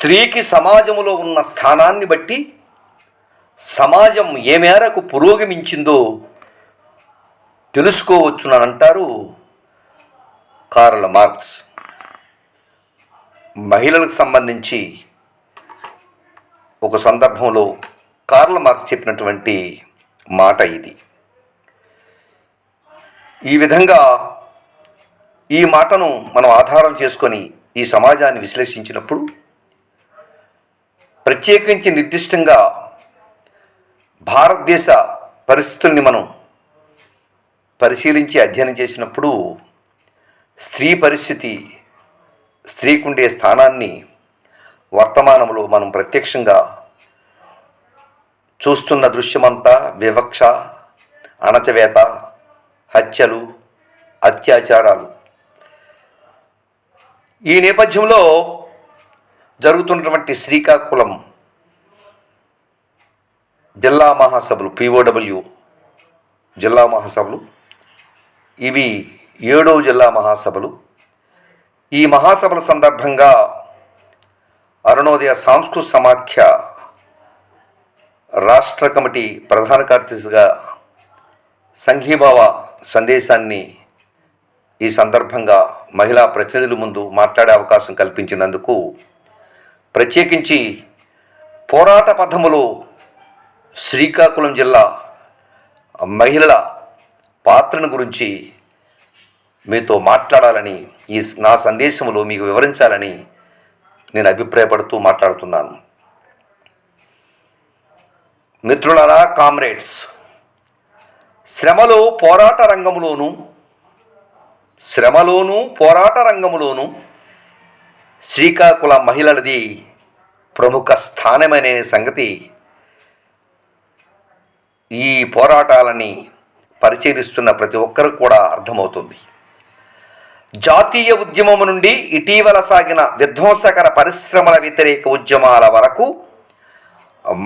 స్త్రీకి సమాజములో ఉన్న స్థానాన్ని బట్టి సమాజం ఏ మేరకు పురోగమించిందో తెలుసుకోవచ్చునంటారు కార్ల మార్క్స్. మహిళలకు సంబంధించి ఒక సందర్భంలో కార్ల మార్క్స్ చెప్పినటువంటి మాట ఇది. ఈ విధంగా ఈ మాటను మనం ఆధారం చేసుకొని ఈ సమాజాన్ని విశ్లేషించినప్పుడు ప్రత్యేకించి నిర్దిష్టంగా భారతదేశ పరిస్థితుల్ని మనం పరిశీలించి అధ్యయనం చేసినప్పుడు స్త్రీ పరిస్థితి స్త్రీకుండే స్థానాన్ని వర్తమానంలో మనం ప్రత్యక్షంగా చూస్తున్న దృశ్యమంతా వివక్ష అణచవేత హత్యలు అత్యాచారాలు. ఈ నేపథ్యంలో జరుగుతున్నటువంటి శ్రీకాకుళం జిల్లా మహాసభలు పిఓడబ్ల్యూ జిల్లా మహాసభలు ఇవి ఏడవ జిల్లా మహాసభలు. ఈ మహాసభల సందర్భంగా అరుణోదయ సాంస్కృత సమాఖ్య రాష్ట్ర కమిటీ ప్రధాన కార్యదర్శిగా సంఘీభావ సందేశాన్ని ఈ సందర్భంగా మహిళా ప్రతినిధుల ముందు మాట్లాడే అవకాశం కల్పించినందుకు ప్రత్యేకించి పోరాట పథములో శ్రీకాకుళం జిల్లా మహిళల పాత్రను గురించి మీతో మాట్లాడాలని ఈ నా సందేశంలో మీకు వివరించాలని నేను అభిప్రాయపడుతూ మాట్లాడుతున్నాను. మిత్రులారా కామ్రేడ్స్ శ్రమలో పోరాట రంగంలోనూ శ్రమలోనూ పోరాట రంగంలోనూ శ్రీకాకుళ మహిళలది ప్రముఖ స్థానమనే సంగతి ఈ పోరాటాలని పరిశీలిస్తున్న ప్రతి ఒక్కరు కూడా అర్థమవుతుంది. జాతీయ ఉద్యమం నుండి ఇటీవల సాగిన విధ్వంసకర పరిశ్రమల వ్యతిరేక ఉద్యమాల వరకు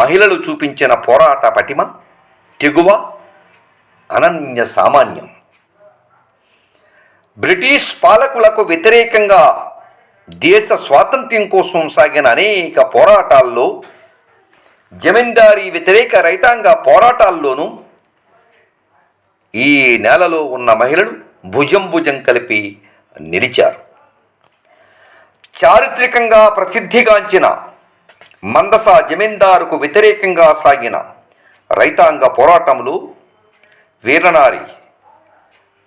మహిళలు చూపించిన పోరాట పటిమ తెగువ అనన్య సామాన్యం. బ్రిటిష్ పాలకులకు వ్యతిరేకంగా దేశ స్వాతంత్ర్యం కోసం సాగిన అనేక పోరాటాల్లో జమీందారీ వ్యతిరేక రైతాంగ పోరాటాల్లోనూ ఈ నేలలో ఉన్న మహిళలు భుజం భుజం కలిపి నిలిచారు. చారిత్రకంగా ప్రసిద్ధిగాంచిన మందస జమీందారుకు వ్యతిరేకంగా సాగిన రైతాంగ పోరాటంలో వీరనారి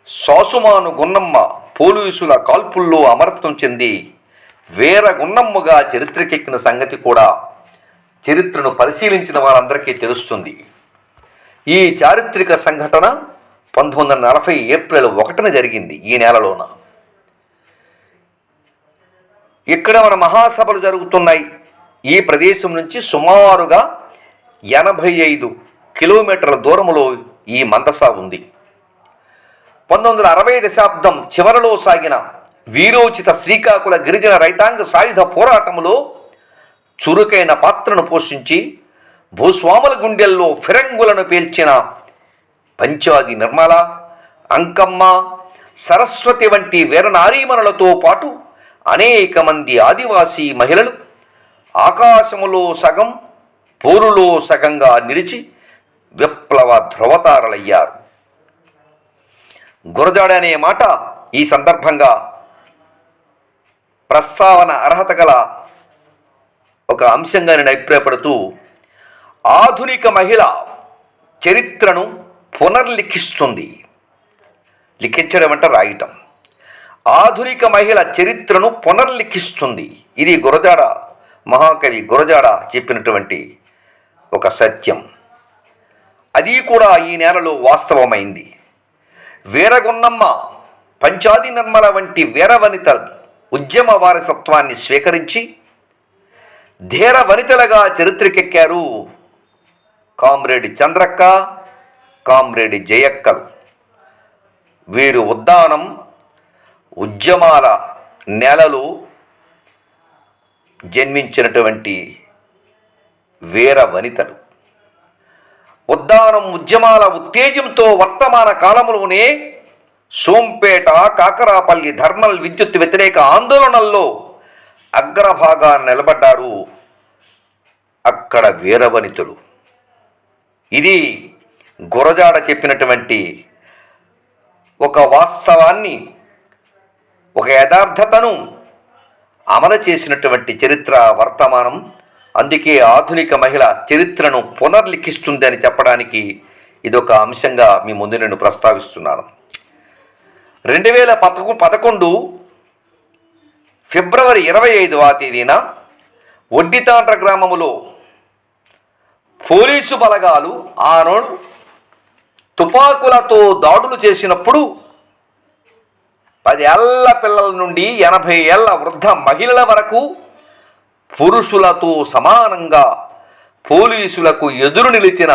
సాసుమాను గున్నమ్మ పోలీసుల కాల్పుల్లో అమరత్వం చెంది వీరగున్నమ్ముగా చరిత్రకెక్కిన సంగతి కూడా చరిత్రను పరిశీలించిన వారందరికీ తెలుస్తుంది. ఈ చారిత్రక సంఘటన పంతొమ్మిది వందల నలభై ఏప్రిల్ ఒకటిన జరిగింది ఈ నెలలోన. ఇక్కడ మన మహాసభలు జరుగుతున్నాయి. ఈ ప్రదేశం నుంచి సుమారుగా ఎనభై ఐదు కిలోమీటర్ల దూరంలో ఈ మందస ఉంది. పంతొమ్మిది వందల అరవై దశాబ్దం చివరలో సాగిన వీరోచిత శ్రీకాకుళ గిరిజన రైతాంగ సాయుధ పోరాటంలో చురుకైన పాత్రను పోషించి భూస్వాముల గుండెల్లో ఫిరంగులను పేల్చిన పంచాది నిర్మల అంకమ్మ సరస్వతి వంటి వీరనారీమణులతో పాటు అనేక మంది ఆదివాసీ మహిళలు ఆకాశములో సగం పోరులో సగంగా నిలిచి విప్లవ ధ్రువతారలయ్యారు. గురజాడ అనే మాట ఈ సందర్భంగా ప్రస్తావన అర్హత గల ఒక అంశంగా నేను అభిప్రాయపడుతూ ఆధునిక మహిళ చరిత్రను పునర్లిఖిస్తుంది. లిఖించడం అంటే రాయటం. ఆధునిక మహిళ చరిత్రను పునర్లిఖిస్తుంది. ఇది గురజాడ మహాకవి గురజాడ చెప్పినటువంటి ఒక సత్యం. అది కూడా ఈ నేలలో వాస్తవమైంది. వీరగున్నమ్మ పంచాది నిర్మల వంటి వీరవనిత ఉద్యమ వారసత్వాన్ని స్వీకరించి ధీర వనితలుగా చరిత్రకెక్కారు కామ్రేడ్ చంద్రక్క కామ్రేడ్ జయక్కలు. వీరు ఉద్దానం ఉద్యమాల నెలలు జన్మించినటువంటి వీర వనితలు ఉద్దానం ఉద్యమాల ఉత్తేజంతో వర్తమాన కాలంలోనే సోంపేట కాకరాపల్లి ధర్మల్ విద్యుత్ వ్యతిరేక ఆందోళనల్లో అగ్రభాగా నిలబడ్డారు అక్కడ వీరవనితులు. ఇది గురజాడ చెప్పినటువంటి ఒక వాస్తవాన్ని ఒక యథార్థతను అమలు చేసినటువంటి చరిత్ర వర్తమానం. అందుకే ఆధునిక మహిళ చరిత్రను పునర్లిఖిస్తుంది అని చెప్పడానికి ఇదొక అంశంగా మీ ముందు నేను ప్రస్తావిస్తున్నాను. రెండు వేల పదకొ పదకొండు ఫిబ్రవరి ఇరవై ఐదవ తేదీన ఒడ్డితాండ్ర గ్రామములో పోలీసు బలగాలు ఆనాడు తుపాకులతో దాడులు చేసినప్పుడు పదేళ్ళ పిల్లల నుండి ఎనభై ఏళ్ళ వృద్ధ మహిళల వరకు పురుషులతో సమానంగా పోలీసులకు ఎదురు నిలిచిన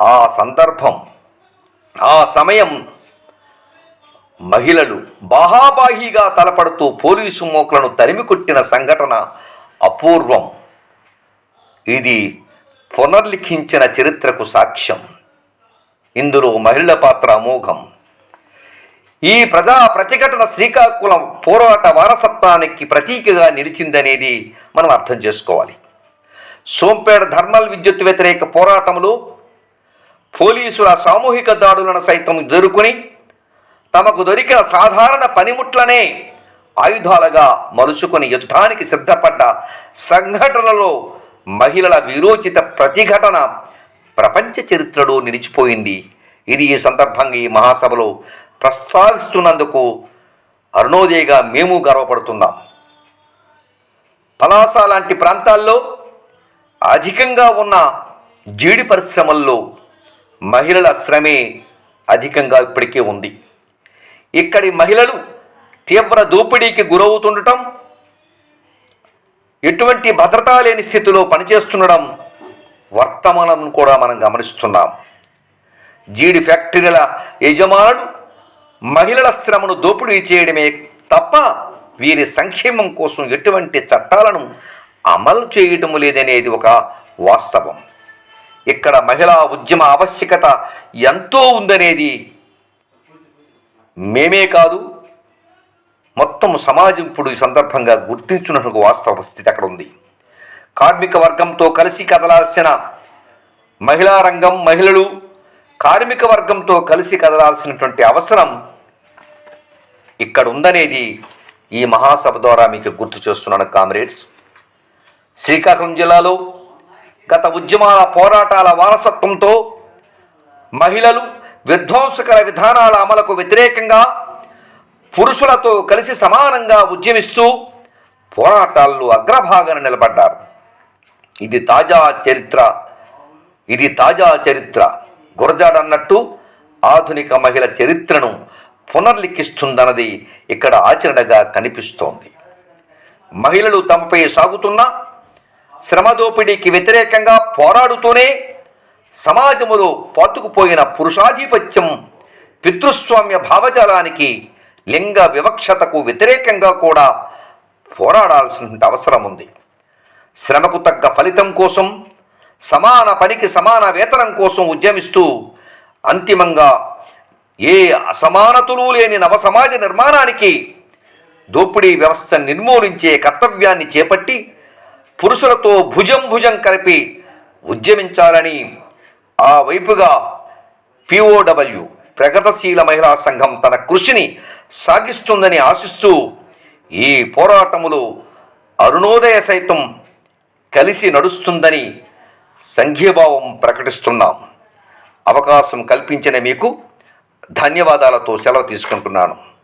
ఆ సందర్భం ఆ సమయం మహిళలు బాహాబాహీగా తలపడుతూ పోలీసు మోకలను తరిమి కొట్టిన సంఘటన అపూర్వం. ఇది పునర్లిఖించిన చరిత్రకు సాక్ష్యం. ఇందులో మహిళల పాత్ర అమోఘం. ఈ ప్రజా ప్రతిఘటన శ్రీకాకుళం పోరాట వారసత్వానికి ప్రతీకగా నిలిచిందనేది మనం అర్థం చేసుకోవాలి. సోంపేట ధర్మల్ విద్యుత్ వ్యతిరేక పోరాటంలో పోలీసుల సామూహిక దాడులను సైతం ఎదుర్కొని తమకు దొరికిన సాధారణ పనిముట్లనే ఆయుధాలుగా మలుచుకొని యుద్ధానికి సిద్ధపడ్డ సంఘటనలో మహిళల వీరోచిత ప్రతిఘటన ప్రపంచ చరిత్రలో నిలిచిపోయింది. ఇది ఈ సందర్భంగా ఈ మహాసభలో ప్రస్తావిస్తున్నందుకు అరుణోదయగా మేము గర్వపడుతున్నాం. పలాస లాంటి ప్రాంతాల్లో అధికంగా ఉన్న జీడి పరిశ్రమల్లో మహిళల శ్రమే అధికంగా ఇప్పటికే ఉంది. ఇక్కడి మహిళలు తీవ్ర దోపిడీకి గురవుతుండటం ఎటువంటి భద్రత లేని స్థితిలో పనిచేస్తుండడం వర్తమానం కూడా మనం గమనిస్తున్నాం. జీడి ఫ్యాక్టరీల యజమానులు మహిళల శ్రమను దోపిడీ చేయడమే తప్ప వీరి సంక్షేమం కోసం ఎటువంటి చట్టాలను అమలు చేయడం లేదనేది ఒక వాస్తవం. ఇక్కడ మహిళా ఉద్యమ ఆవశ్యకత ఎంతో ఉందనేది మేమే కాదు మొత్తం సమాజం ఇప్పుడు ఈ సందర్భంగా గుర్తించున్నట్టు వాస్తవ స్థితి అక్కడ ఉంది. కార్మిక వర్గంతో కలిసి కదలాల్సిన మహిళా రంగం మహిళలు కార్మిక వర్గంతో కలిసి కదలాల్సినటువంటి అవసరం ఇక్కడ ఉందనేది ఈ మహాసభ ద్వారా మీకు గుర్తు చేస్తున్నాను కామ్రేడ్స్. శ్రీకాకుళం జిల్లాలో గత ఉద్యమాల పోరాటాల వారసత్వంతో మహిళలు విధ్వంసకర విధానాల అమలకు వ్యతిరేకంగా పురుషులతో కలిసి సమానంగా ఉద్యమిస్తూ పోరాటాల్లో అగ్రభాగాన నిలబడ్డారు. ఇది తాజా చరిత్ర ఇది తాజా చరిత్ర. గురజాడ అన్నట్టు ఆధునిక మహిళ చరిత్రను పునర్లిఖిస్తుందన్నది ఇక్కడ ఆచరణగా కనిపిస్తోంది. మహిళలు తమపై సాగుతున్న శ్రమ దోపిడీకి వ్యతిరేకంగా పోరాడుతూనే సమాజములో పాతుకుపోయిన పురుషాధిపత్యం పితృస్వామ్య భావజాలానికి లింగ వివక్షతకు వ్యతిరేకంగా కూడా పోరాడాల్సిన అవసరం ఉంది శ్రమకు తగ్గ ఫలితం కోసం సమాన పనికి సమాన వేతనం కోసం ఉద్యమిస్తూ అంతిమంగా ఏ అసమానతలు లేని నవ సమాజ నిర్మాణానికి దోపిడీ వ్యవస్థ నిర్మూలించే కర్తవ్యాన్ని చేపట్టి పురుషులతో భుజం భుజం కలిపి ఉద్యమించాలని ఆ వైపుగా పిఓడబ్ల్యూ ప్రగతిశీల మహిళా సంఘం తన కృషిని సాగిస్తుందని ఆశిస్తూ ఈ పోరాటములో అరుణోదయ సైతం కలిసి నడుస్తుందని సంఘీభావం ప్రకటిస్తున్నాం. అవకాశం కల్పించిన మీకు ధన్యవాదాలతో సెలవు తీసుకుంటున్నాను.